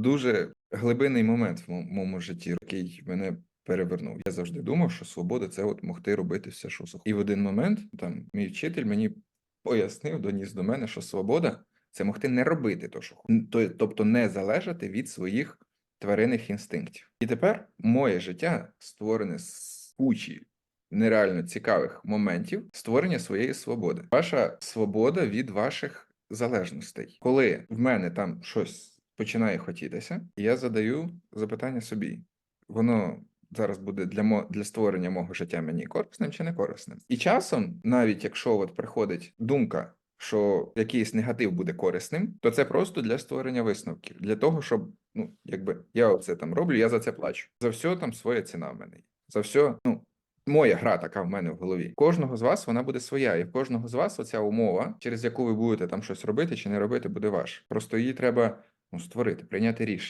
дуже глибинний момент в моєму житті, який мене перевернув. Я завжди думав, що свобода це от могти робити все, що захочеш. І в один момент там мій вчитель мені пояснив, доніс до мене, що свобода це могти не робити то, що хочеш. Тобто не залежати від своїх тваринних інстинктів. І тепер моє життя створене з кучі нереально цікавих моментів створення своєї свободи. Ваша свобода від ваших залежностей. Коли в мене там щось починає хотітися, і я задаю запитання собі: воно зараз буде для мо для створення мого життя мені корисним чи не корисним? І часом, навіть якщо от приходить думка. Що якийсь негатив буде корисним, то це просто для створення висновків, для того, щоб ну якби я оце там роблю, я за це плачу. За все там своя ціна в мене. За все, ну моя гра така в мене в голові. Кожного з вас вона буде своя, і в кожного з вас оця умова, через яку ви будете там щось робити чи не робити, буде ваша. Просто її треба ну, створити, прийняти рішення.